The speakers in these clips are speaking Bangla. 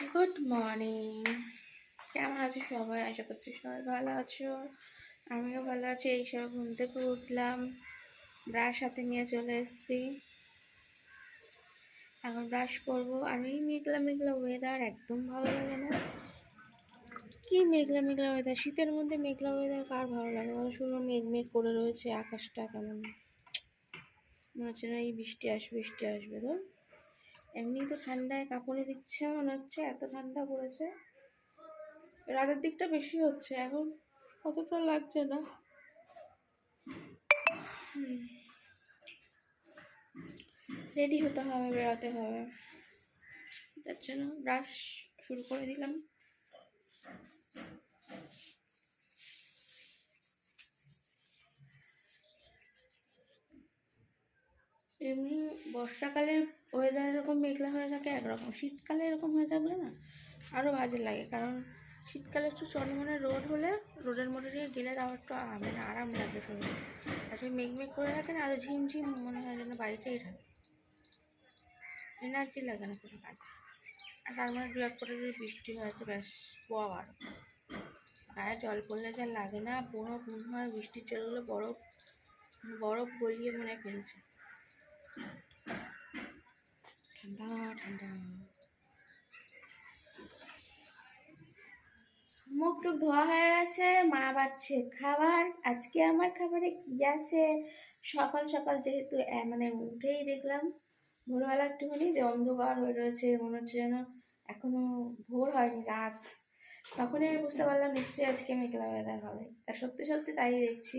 গুড মর্নিং কেমন আছো সবাই? আশা করছি সবাই ভালো আছো। আমিও ভালো আছি। এই সব ঘুম থেকে উঠলাম। ব্রাশ হাতে নিয়ে চলে এসেছি। এখন ব্রাশ করব। আর এই মেঘলা মেঘলা ওয়েদার একদম ভালো লাগে না। কি মেঘলা মেঘলা ওয়েদার শীতের মধ্যে মেঘলা ওয়েদার কার ভালো লাগে? বলো, শুধু মেঘ মেঘ করে রয়েছে আকাশটা কেমন? মনে হচ্ছে না এই বৃষ্টি আসবে বৃষ্টি আসবে তো এমনি তো ঠান্ডায় কাঁপুনি দিচ্ছে, মনে হচ্ছে এত ঠান্ডা পড়েছে। রাতের দিকটা বেশি হচ্ছে, এখন অতটা লাগছে না। রেডি হতে হবে, বেরোতে হবে। তার জন্য ব্রাশ শুরু করে দিলাম। এমনি বর্ষাকালে ওয়েদার এরকম মেঘলা হয়ে থাকে একরকম। শীতকালে এরকম হয়ে থাকলে না আরও বাজে লাগে, কারণ শীতকালে একটু চনমনে রোদ হলে রোদের মধ্যে দিয়ে গেলে তাও একটু মানে আরাম লাগে শরীরে। আসলে মেঘ মেঘ করে থাকে না আরও ঝিমঝিম মনে হয় যেন বাড়িতেই থাকে। এনার্জি লাগে না কোনো কাজে। আর তার মানে দু এক করে যদি বৃষ্টি হয় তো ব্যাস আবার গায়ে জল পড়লে যা লাগে না পুরো মনে হয় বৃষ্টির জলগুলো বরফ বরফ গলিয়ে মনে ফেলছে। ঠান্ডা ঠান্ডা। মুখ টুক ধোয়া হয়ে গেছে, মা বাচ্ছে খাবার। আজকে আমার খাবারে কি আছে? সকাল সকাল যেহেতু মানে উঠেই দেখলাম, ভোরবেলা একটুখানি যে অন্ধকার হয়ে রয়েছে, মনে হচ্ছে যেন এখনও ভোর হয়নি, রাত। তখনই বুঝতে পারলাম নিশ্চয়ই আজকে মেঘলা ওয়েদার হবে। তা সত্যি সত্যি তাই দেখছি।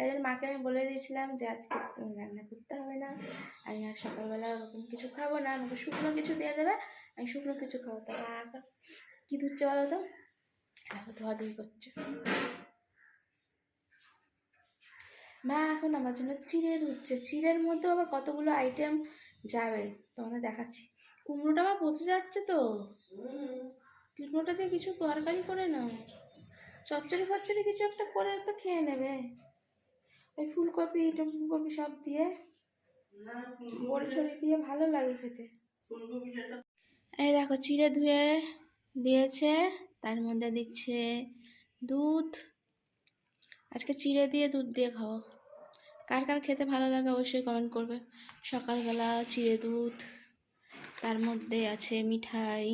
তাই জন্য মাকে আমি বলে দিয়েছিলাম যে আজকে রান্না করতে হবে না। আমি আর সকালবেলা ওরকম কিছু খাব না, আমাকে শুকনো কিছু দিয়ে দেবে, আমি শুকনো কিছু খাব। তো মা কী ধুচ্ছে বলো তো? এখন ধোয়াধুয়ি করছে। মা এখন আমার জন্য চিড়ে ধুচ্ছে চিড়ের মধ্যে আবার কতগুলো আইটেম যাবে? তোমাদের দেখাচ্ছি। কুমড়োটা আমার পচে যাচ্ছে তো। কুমড়োটা দিয়ে কিছু তরকারি করে নাও। চচ্চড়ি ফচ্চড়ি কিছু একটা করে তো খেয়ে নেবে। ওই ফুলকপি ফুলকপি সব দিয়ে ছড়ি দিয়ে ভালো লাগে খেতে। এই দেখো, চিড়ে ধুয়ে দিয়েছে, তার মধ্যে দিচ্ছে দুধ। আজকে চিড়ে দিয়ে দুধ দিয়ে খাব। কার কার খেতে ভালো লাগে অবশ্যই কমেন্ট করবে। সকালবেলা চিড়ে দুধ, তার মধ্যে আছে মিঠাই।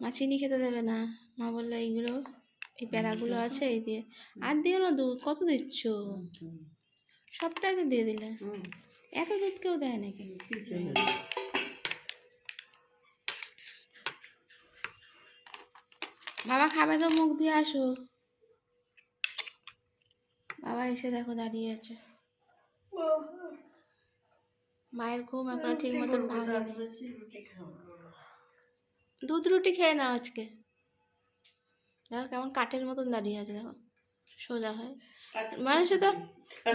মা চিনি খেতে দেবে না, মা বলল এইগুলো এই প্যারাগুলো আছে এই দিয়ে। আর দিও না দুধ কত দিচ্ছ? সবটাই তো দিয়ে দিলে। এত দুধ কেউ দেয় নাকি? বাবা খাবে তো মুখ দিয়ে আসো। বাবা এসে দেখো দাঁড়িয়ে আছে। মায়ের ঘুম এখন ঠিক মতন ভাঙেনি। দুধ রুটি খেয়ে নাও আজকে। দেখো কেমন কাঠের মতন দাঁড়িয়ে আছে দেখো। সোজা হয়। মানুষে তো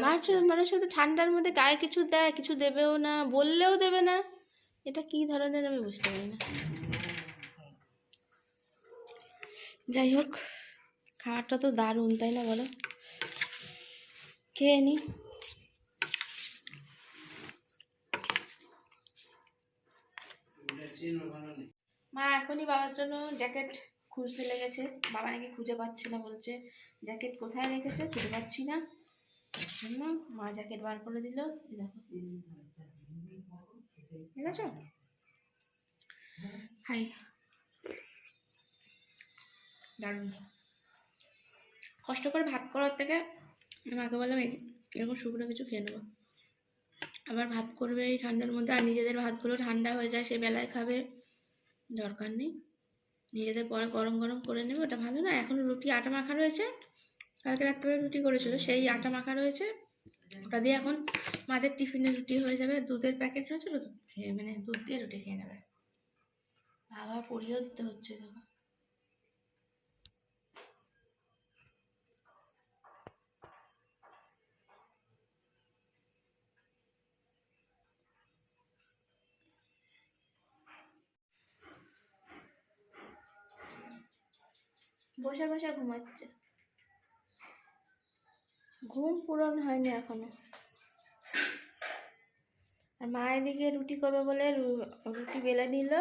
মানুষের মানুষের তো ঠান্ডার মধ্যে গায়ে কিছু দেয় কিছু দেবেও না বললেও দেবে না। এটা কি ধরনের আমি বুঝতে পারি না। যাই হোক খাবারটা তো দারুণ তাই না বলো? খেয়ে নি। মা এখনই বাবার জন্য জ্যাকেট খুঁজতে লেগেছে। বাবা নাকি খুঁজে পাচ্ছে না, বলছে, জ্যাকেট কোথায় রেখেছে? খুঁজে পাচ্ছি না। জন্য মা জ্যাকেট বার করে দিল। ঠিক আছে? খাই দারুণ। কষ্ট করে ভাত করার থেকে মাকে বললাম এরকম শুকনো কিছু খেয়ে নেব। আবার ভাত করবে এই ঠান্ডার মধ্যে, আর নিজেদের ভাতগুলো ঠান্ডা হয়ে যায়, সে বেলায় খাবে। দরকার নেই। নিজেদের পরে গরম গরম করে নেবে, ওটা ভালো না। এখন রুটি আটা মাখা রয়েছে। কালকে রাত্রে রুটি করেছিল, সেই আটা মাখা রয়েছে। ওটা দিয়ে এখন মাদের টিফিনে রুটি হয়ে যাবে। দুধের প্যাকেট রয়েছে মানে দুধ দিয়ে রুটি খেয়ে নেবে। আবার পরিয়েও দিতে হচ্ছে দেখো বসে বসে ঘুমাচ্ছে। ঘুম পূরণ হয়নি এখনও। আর মা এদিকে রুটি করবে বলে রুটি বেলে নিল।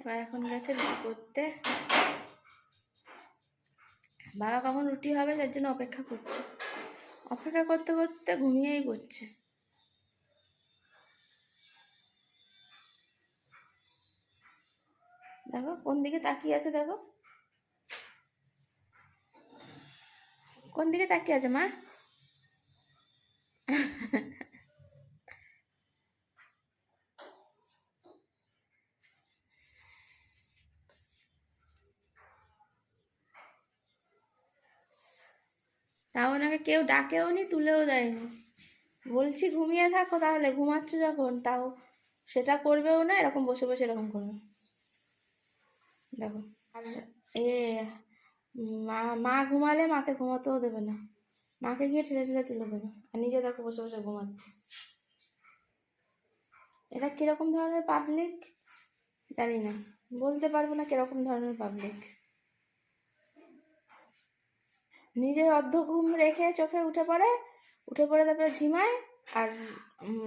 এবার এখন গেছে রুটি করতে। বাবা কখন রুটি হবে তার জন্য অপেক্ষা করছে। অপেক্ষা করতে করতে ঘুমিয়েই পড়ছে। দেখো কোন দিকে তাকিয়ে আছে দেখো। কোন দিকে তাকিয়ে আছে মা? তাও ওনাকে কেউ ডাকেও নি তুলেও দেয়নি। বলছি ঘুমিয়ে থাকো তাহলে ঘুমাচ্ছ যখন তাও সেটা করবেও না এরকম বসে বসে এরকম করবে। দেখো আর এ মা মা ঘুমালে মাকে ঘুমাতেও দেবে না। মাকে গিয়ে ঠেলে ঠেলে তুলে দেবে। আর নিজে দেখো বসে বসে ঘুমাচ্ছে। এটা কীরকম ধরনের পাবলিক জানি না। বলতে পারব না কীরকম ধরনের পাবলিক নিজে অর্ধ ঘুম রেখে চোখে উঠে পড়ে উঠে পড়ে তারপরে ঝিমায়, আর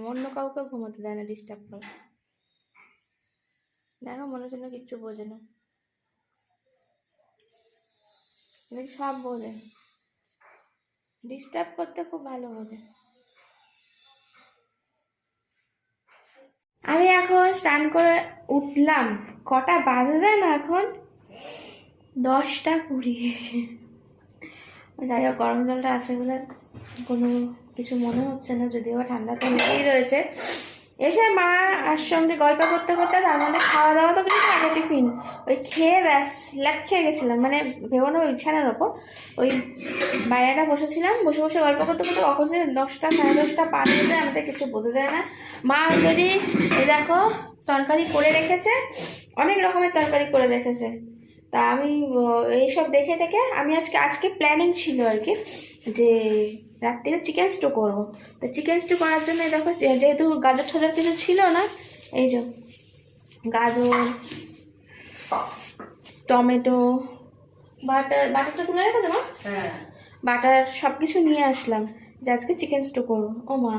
অন্য কাউকে ঘুমোতে দেয় না ডিস্টার্ব করে। দেখো, মনে না কিচ্ছু বোঝে না। দেখি সব বোঝে? ডিস্টার্ব করতে খুব ভালো বোঝে। আমি এখন স্নান করে উঠলাম। কটা বাজে যায় না এখন? দশটা কুড়ি। যাই হোক, গরম জলটা আছে বলে কোনো কিছু মনে হচ্ছে না, যদিও ঠান্ডা তো রয়েছে। এসে মা আর সঙ্গে গল্প করতে করতে তার মধ্যে খাওয়া দাওয়া তো কিছু আগে টিফিন, ওই খেয়ে ব্যাস ল্যাক খেয়ে গেছিলাম মানে ওই বিছানার ওপর, ওই বাইরেটা বসেছিলাম, বসে বসে গল্প করতে করতে কখন যে দশটা, সাড়ে দশটা পার হয়ে যায়, আমাদের কিছু বোঝা যায় না। মা অলরেডি এই দেখো, তরকারি করে রেখেছে, অনেক রকমের তরকারি করে রেখেছে। তা আমি এইসব দেখে দেখে, আমি আজকে আজকে প্ল্যানিং ছিল আর কি, যে রাত্রিরে চিকেন স্টু করব। তো চিকেন স্টু করার জন্য দেখো যেহেতু গাজর ঠাজর কিছু ছিল না এই যে গাজর টমেটো বাটার বাটারটা তুলে রেখে হ্যাঁ। বাটার সব কিছু নিয়ে আসলাম যে আজকে চিকেন স্টু করব। ও মা।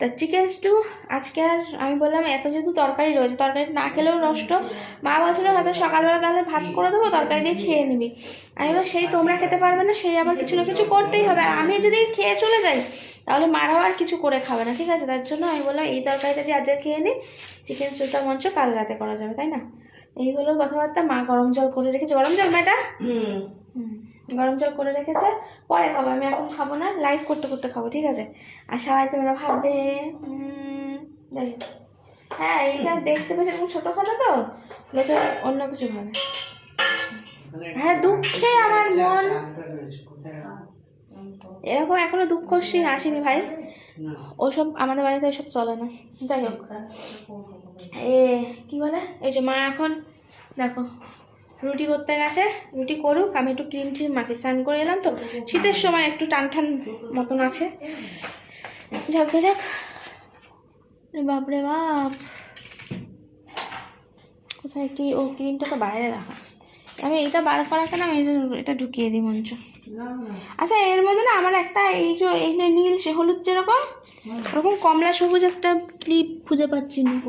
তা চিকেন স্টু আজকে আর আমি বললাম এত যেহেতু তরকারি রয়েছে তরকারি না খেলেও নষ্ট। মা বলছিল হয়তো সকালবেলা তাহলে ভাত করে দেবো তরকারি দিয়ে খেয়ে নিবি। আমি বললাম সেই তোমরা খেতে পারবে না সেই আবার কিছু না কিছু করতেই হবে। আর আমি যদি খেয়ে চলে যাই তাহলে মারাও আর কিছু করে খাবে না ঠিক আছে? তার জন্য আমি বললাম এই তরকারিটা দিয়ে আজকে খেয়ে নিই চিকেন স্টুটা মঞ্চ কাল রাতে করা যাবে তাই না? এই হলো কথাবার্তা মা গরম জল করে রেখেছে। গরম জল ম্যাটা হুম। হুম, গরম জল করে রেখেছে, পরে খাব। আমি এখন খাব না লাইভ করতে করতে খাব, ঠিক আছে? আর সবাই তোমরা ভাববে যাই। হ্যাঁ এইটা দেখতে পেয়েছে এরকম ছোটোখাটো তো? লোকে অন্য কিছু ভাবে। হ্যাঁ দুঃখে আমার মন। এরকম এখনও দুঃখ সিন আসেনি ভাই। ওসব আমাদের বাড়িতে ওসব চলে না। যাই হোক। এ, কি বলে? এই যে মা এখন, দেখো। রুটি করতে গেছে, রুটি করুক, আমি একটু ক্রিম ট্রিম মাকে স্নান করে এলাম তো। শীতের সময় একটু টান টান মতন আছে। যাক যাক বাপরে বাপ কোথায় কি? ও ক্রিমটা তো বাইরে রাখা। আমি এটা বার করা কেন আমি এটা- ঢুকিয়ে দিই মঞ্চ। আচ্ছা এর মধ্যে না আমার একটা এই যে এই নীল সে হলুদ যেরকম, ওরকম কমলা সবুজ একটা ক্লিপ খুঁজে পাচ্ছি না।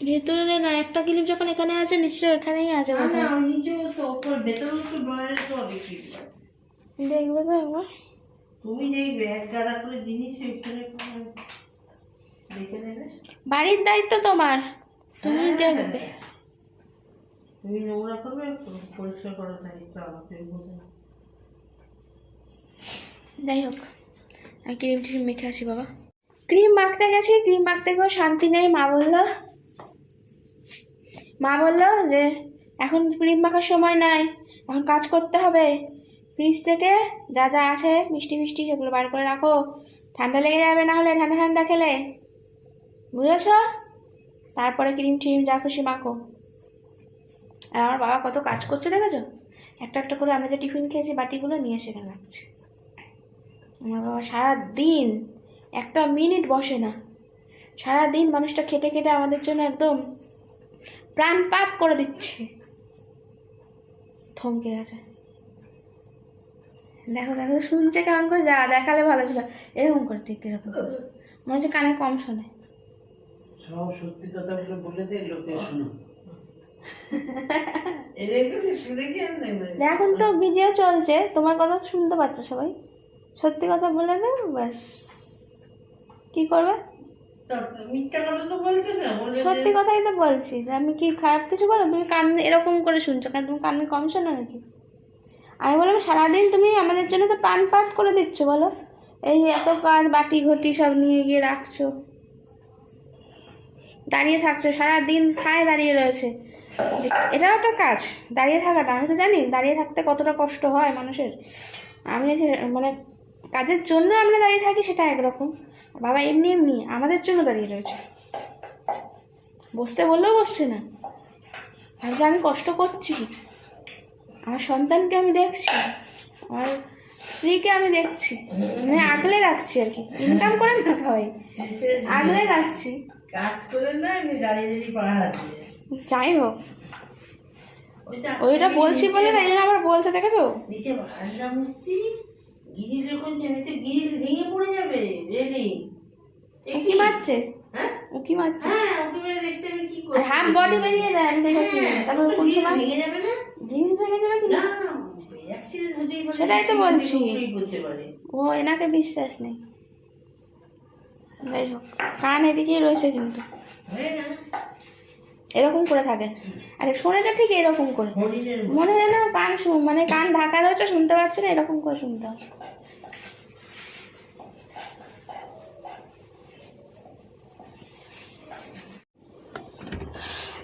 ভেতরে ভেতর ভেতরে না একটা ক্লিপ যখন এখানে আছে নিশ্চয়ই এখানেই আছে না কোথাও না নিজেও তো ওপর ভেতরেও তো ড্রয়ারে তো অনেক দেখবে তো একবার। তুমি দেখবে এক গাদা করে জিনিস ওইখানে দেখে নেবে? বাড়ির দায়িত্ব তোমার। তুমি হ্যাঁ, দেখবে। তুমি নোংরা করবে পরিষ্কার করার দায়িত্ব আমাকে। যাই হোক আমি ক্রিম ট্রিম মেখে আসি বাবা। ক্রিম মাখতে গেছি ক্রিম মাখতে গিয়েও শান্তি নেই মা বলল। মা বলল যে, এখন ক্রিম মাখার সময় নাই, এখন কাজ করতে হবে। ফ্রিজ থেকে যা যা আছে, মিষ্টি মিষ্টি সেগুলো বার করে রাখো। ঠান্ডা লেগে যাবে না হলে ঠান্ডা ঠান্ডা খেলে। বুঝেছ? তারপরে ক্রিম ট্রিম যা খুশি মাখো। আর আমার বাবা কত কাজ করছে দেখেছ? একটা একটা করে আমরা যে টিফিন খেয়েছি, বাটিগুলো নিয়ে সেখানে রাখছে। আমার বাবা সারা দিন একটা মিনিট বসে না। সারা দিন মানুষটা খেটে খেটে আমাদের জন্য একদম প্রাণপাত করে দিচ্ছে। থমকে গেছে। দেখো দেখো শুনছে কেমন করে? যা দেখালে ভালো ছিল। এরকম করে ঠিক এরকম মনে হচ্ছে কানে কম শোনে। সব সত্যি কথাগুলো বলে দে লোকে শুনো এটা একটু শুনে কি আর নেবে এখন তো ভিডিও চলছে তোমার কথা শুনতে পাচ্ছে সবাই। সত্যি কথা বলে দেবে ব্যাস। কি করবে? সত্যি কথাই তো বলছি। আমি কি খারাপ কিছু বলো? তুমি কান এরকম করে শুনছো কেন? তুমি কানে কম শোনো নাকি? আমি বললাম, সারাদিন তুমি আমাদের জন্য তো প্রাণপাত করে দিচ্ছ, বলো। এই এত কাজ, বাটি ঘটি সব নিয়ে গিয়ে রাখছো। দাঁড়িয়ে থাকছো, সারাদিন ঠায় দাঁড়িয়ে রয়েছে। এটাও একটা কাজ, দাঁড়িয়ে থাকাটা। আমি তো জানি, দাঁড়িয়ে থাকতে কতটা কষ্ট হয় মানুষের। আমি মানে কাজের জন্য আমরা দাঁড়িয়ে থাকি সেটা একরকম। বাবা এমনি এমনি আমাদের জন্য দাঁড়িয়ে রয়েছে। বসতে বললেও বসছে না। ভাবছে আমি কষ্ট করছি আমার সন্তানকে আমি দেখছি আমার স্ত্রীকে আমি দেখছি মানে আগলে রাখছি আর কি। ইনকাম করে না খাওয়াই আগলে রাখছি। কাজ করে না আমি দাঁড়িয়ে দাঁড়িয়ে পাহাড় যাই হোক। ওইটা বলছি বলে তাই জন্য আবার বলতে দেখেছ? নিচে গিরিল যখন গিরিল ভেঙে পড়ে যাবে মারছে? হ্যাঁ? মারছে? হ্যাঁ ওকে মেরে দেখতে আমি কি করি হাফ বডি বেরিয়ে যায় আমি দেখেছি। হ্যাঁ, তারপর কোন সময়? ভেঙে যাবে না? জিনিস ভেঙে যাবে কি না? না না অ্যাক্সিডেন্ট হতেই পারে সেটাই তো বলছি। ও এনাকে বিশ্বাস নেই। যাই হোক কান এদিকেই রয়েছে কিন্তু। এরকম করে থাকে। আরে শোনেটা ঠিক এরকম করে। মনে হয় না কান শুন মানে কান ঢাকা রয়েছে শুনতে পাচ্ছে না এরকম করে শুনতে হবে।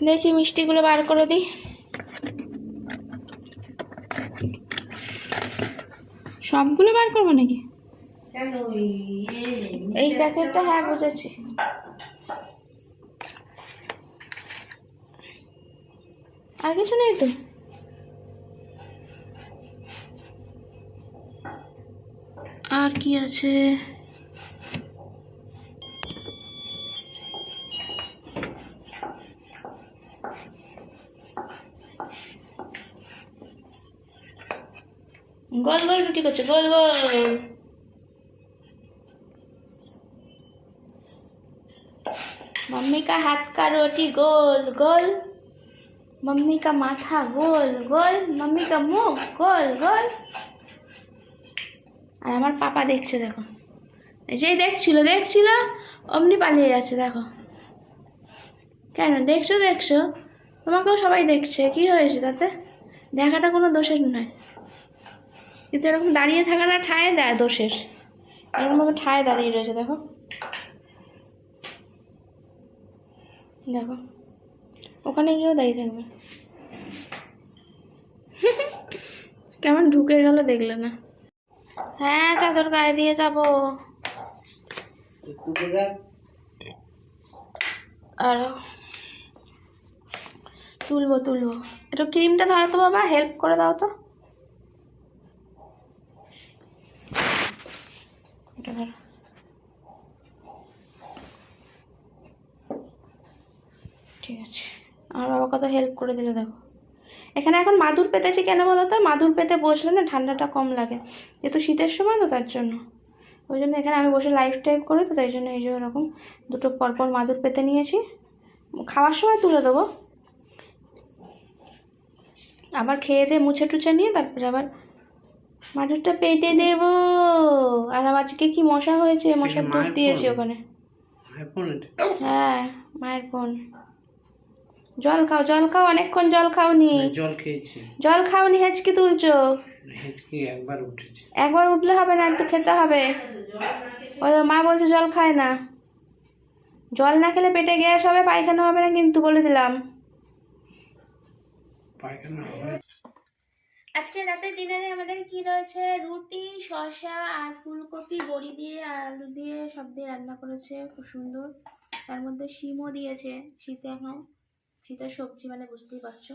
দেখি মিষ্টিগুলো বার করে দিই। সবগুলো বার করব নাকি? ইয়ে এই প্যাকেটটা হ্যাঁ বুঝেছি। আর কিছু নেই তো? আর কি আছে? গোল গোল রুটি করছে গোল গোল मम्मी का हाथ का रोटी गोल गोल मम्मी का माथा गोल गोल मम्मी का मुख गोल গোল আর আমার পাপা দেখছে দেখো এই যে দেখছিল দেখছিল অমনি পালিয়ে যাচ্ছে দেখো কেন দেখছো দেখছো তোমাকেও সবাই দেখছে কি হয়েছে তাতে দেখাটা কোনো দোষের নয় কিন্তু এরকম দাঁড়িয়ে থাকে থাকাটা ঠায় দেয় দোষের এরকমভাবে ঠায় দাঁড়িয়ে রয়েছে দেখো। দেখো। ওখানে গিয়েও দাঁড়িয়ে থাকবে। কেমন ঢুকে গেল দেখলে না। হ্যাঁ চাদর গায়ে দিয়ে যাব। আর তুলবো তুলবো। একটু ক্রিমটা ধরো তো বাবা হেল্প করে দাও তো। ধরো। ঠিক আছে। আমার বাবা কত হেল্প করে দিল, দেখো। এখানে এখন মাদুর পেতেছি কেন বলো তো? মাদুর পেতে বসলে না ঠান্ডাটা কম লাগে। যেহেতু শীতের সময় তো তার জন্য। ওই জন্য এখানে আমি বসে লাইফ টাইপ করি তো, তাই জন্য এই যে এরকম দুটো পরপর মাদুর পেতে নিয়েছি। খাওয়ার সময় তুলে দেবো। আবার খেয়ে দিয়ে মুছে টুছে নিয়ে তারপরে আবার মাদুরটা পেটে দেব। আর আজকে কি মশা হয়েছে? মশার দুধ দিয়েছি ওখানে। হ্যাঁ মায়ের ফোন। জল খাও জল খাও অনেকক্ষণ জল খাওনি। না, জল খেয়েছি। জল খাওনি হেঁচকি তুলছো? হেঁচকি একবার উঠেছে। একবার উঠলে হবে না একটু খেতে হবে। ওই মা বলছে জল খায় না। জল না খেলে পেটে গ্যাস হবে পায়খানা হবে না কিন্তু বলে দিলাম। পায়খানা হবে। আজকে রাতে ডিনারে আমাদের কি রয়েছে? রুটি, শসা আর ফুলকপি, বড়ি দিয়ে, আলু দিয়ে সব দিয়ে রান্না করেছে, খুব সুন্দর। তার মধ্যে শিমও দিয়েছে, শীতে এখন শীতের সবজি মানে বুঝতেই পারছ,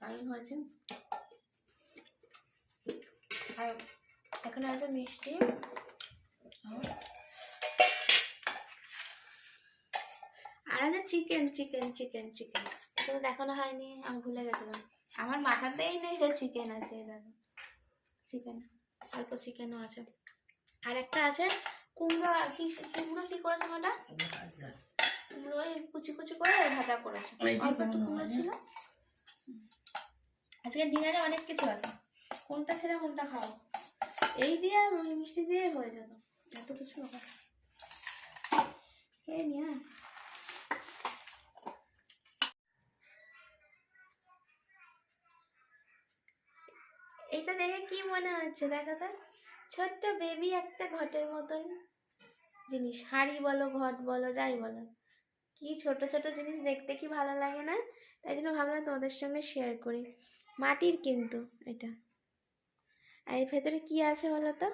দারুণ হয়েছে। আর এখানে আছে মিষ্টি। আর আছে চিকেন চিকেন চিকেন চিকেন এটা তো দেখানো হয়নি আমি ভুলে গেছিলাম। আমার মাথাতেই নেই যে চিকেন আছে দাদা চিকেন অল্প চিকেনও আছে। আর একটা আছে কুমড়ো কি কুমড়ো কি করে করেছ মাটা? আচ্ছা কুমড়ো ওই কুচি কুচি করে ভাজা করেছ। অল্প একটু কুমড়ো কুমড়ো ছিল। আজকে ডিনারে অনেক কিছু আছে। কোনটা ছেড়ে কোনটা খাও। এই দিয়ে মিষ্টি দিয়ে হয়ে যেত। এত কিছু হবে। খেয়ে নি দেখে কি মনে হচ্ছে? দেখো তো ছোট্ট বেবি একটা ঘটের মতন জিনিস। হাড়ি বলো, ঘট বলো, যাই বলো। কি ছোট ছোট জিনিস দেখতে কি ভালো লাগে না? তাই জন্য ভাবলাম তোমাদের সঙ্গে শেয়ার করি। মাটির কিন্তু এটা। আর এর ভেতরে কি আছে বলো তো?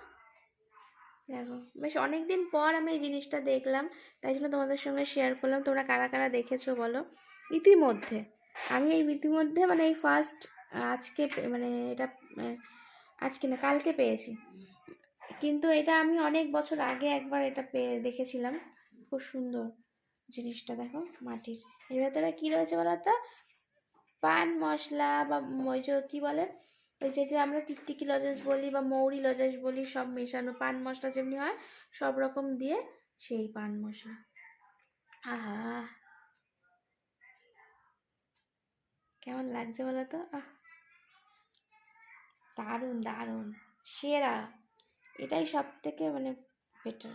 দেখো, বেশ অনেকদিন পর আমি এই জিনিসটা দেখলাম। তাই জন্য তোমাদের সঙ্গে শেয়ার করলাম। তোমরা কারা কারা দেখেছ বলো? ইতিমধ্যে। আমি এই ইতিমধ্যে মানে এই ফার্স্ট আজকে মানে এটা আজকে না কালকে পেয়েছি। কিন্তু এটা আমি অনেক বছর আগে একবার এটা পেয়ে, দেখেছিলাম। খুব সুন্দর জিনিসটা, দেখো, মাটির। এর ভেতরে কী রয়েছে বলো তো? পান, মশলা বা ওই যে, কী বলে? ওই যেটা আমরা টিকটিকি লজেন্স বলি বা মৌরি লজেন্স বলি, সব মেশানো। পান, মশলা যেমনি হয়, সব রকম দিয়ে সেই পান, মশলা। আহা! কেমন লাগছে বলো তো? আহ! দারুণ দারুণ। সেরা। এটাই সব থেকে মানে বেটার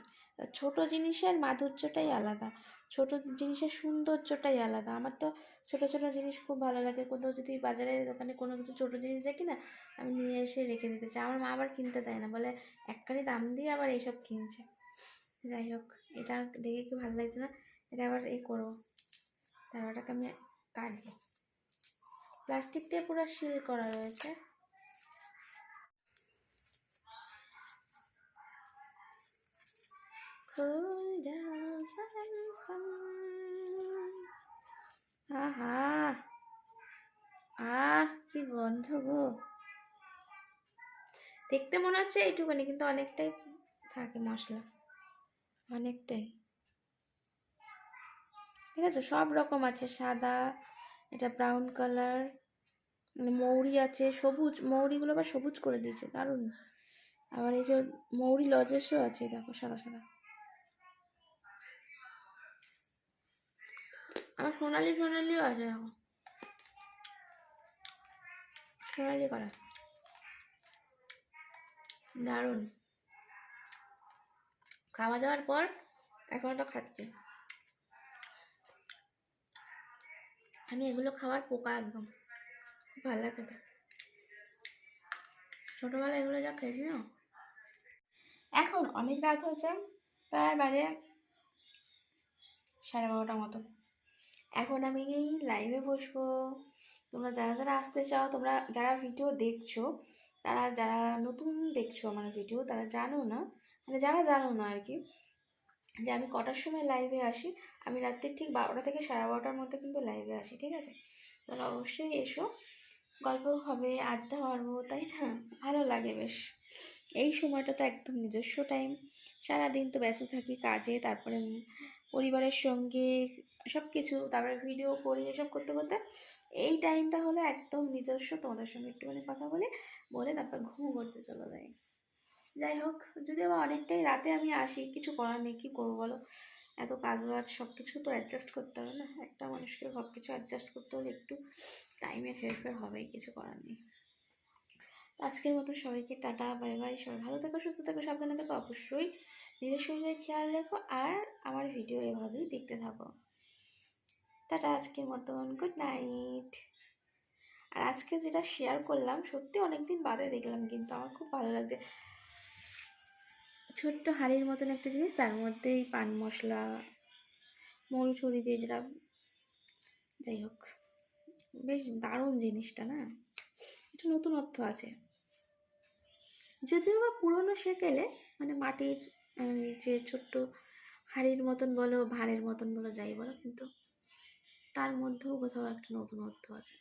ছোট জিনিসের মাধুর্যটাই আলাদা। ছোট জিনিসের সৌন্দর্যটাই আলাদা। আমার তো ছোট ছোট জিনিস খুব ভালো লাগে। কোথাও যদি বাজারে, দোকানে কোনো কিছু ছোট জিনিস দেখি না, আমি নিয়ে এসে রেখে দিতে চাই। আমার মা আবার কিনতে দেয় না। বলে একখানি দাম দিয়ে আবার এইসব কিনছে। যাই হোক, এটা দেখে কি ভালো লাগছে না? এটা আবার এই করব। তারপরটাকে আমি কাটবো। প্লাস্টিক দিয়ে পুরো সিল করা রয়েছে। আহা কি গন্ধ গো। দেখতে মনে হচ্ছে এইটুকুনি, কিন্তু অনেকটাই থাকে মশলা। অনেকটাই। ঠিক আছে, সব রকম আছে, সাদা, এটা ব্রাউন কালার মৌরি আছে, সবুজ, মৌরিগুলো আবার সবুজ করে দিয়েছে, দারুণ। আবার এই যে মৌরি লজেসও আছে, দেখো, সাদা সাদা। আমার সোনালি সোনালিও আছে দেখো সোনালি করা। দারুণ। খাওয়া দাওয়ার পর এখন ওটা খাচ্ছে। আমি এগুলো খাওয়ার পোকা একদম। ভালো লাগে ছোটোবেলায় এগুলো যা খেয়েছি না। এখন অনেক রাত হয়েছে, প্রায় বাজে সাড়ে বারোটা মতো। এখন আমি লাইভে বসবো। তোমরা যারা যারা আসতে চাও, তোমরা যারা ভিডিও দেখছ, তারা যারা নতুন দেখছ আমার ভিডিও তারা জানো না মানে যারা জানো না আর কি, যে আমি কটার সময় লাইভে আসি? আমি রাত্রি ঠিক বারোটা থেকে সাড়ে বারোটার মধ্যে কিন্তু লাইভে আসি, ঠিক আছে? তোমরা অবশ্যই এসো। গল্প হবে, আড্ডা মারবো, তাই না? ভালো লাগে বেশ। এই সময়টা তো একদম নিজস্ব টাইম সারাদিন তো ব্যস্ত থাকি কাজে, তারপরে পরিবারের সঙ্গে সব কিছু তারপরে ভিডিও করি, এসব করতে করতে এই টাইমটা হলো একদম নিজস্ব, তোমাদের সঙ্গে একটুখানি কথা বলে বলে তারপর ঘুম করতে চলে যাই। যাই হোক, যদি বা অনেকটাই রাতে আমি আসি, কিছু করার নেই, কী করব বলো? এত কাজ বাজ সব কিছু তো অ্যাডজাস্ট করতে হবে না, একটা মানুষকে সব কিছু অ্যাডজাস্ট করতে হলে একটু টাইমের হেরফের হবেই, কিছু করার নেই। আজকের মতো সবাইকে টাটা বাই বাই সবাই ভালো থেকো, সুস্থ থেকো, সাবধানে থেকো, অবশ্যই নিজের শরীরের খেয়াল রেখো, আর আমার ভিডিও এভাবেই দেখতে থাকো। টাটা আজকের মতন গুড নাইট আর আজকে যেটা শেয়ার করলাম, সত্যি অনেকদিন বাদে দেখলাম, কিন্তু আমার খুব ভালো লাগছে। ছোট্ট হাঁড়ির মতন একটা জিনিস, তার মধ্যেই পান মশলা, মৌরি ছড়ি দিয়ে যেটা, যাই হোক, বেশ দারুণ জিনিসটা না? একটু অর্থ আছে। যদিও বা পুরনো সেকেলে মানে মাটির যে ছোট্ট হাড়ির মতন বলো, ভাঁড়ের মতন বলো, যাই বলো, কিন্তু তার মধ্যেও কোথাও একটা নতুনত্ব আছে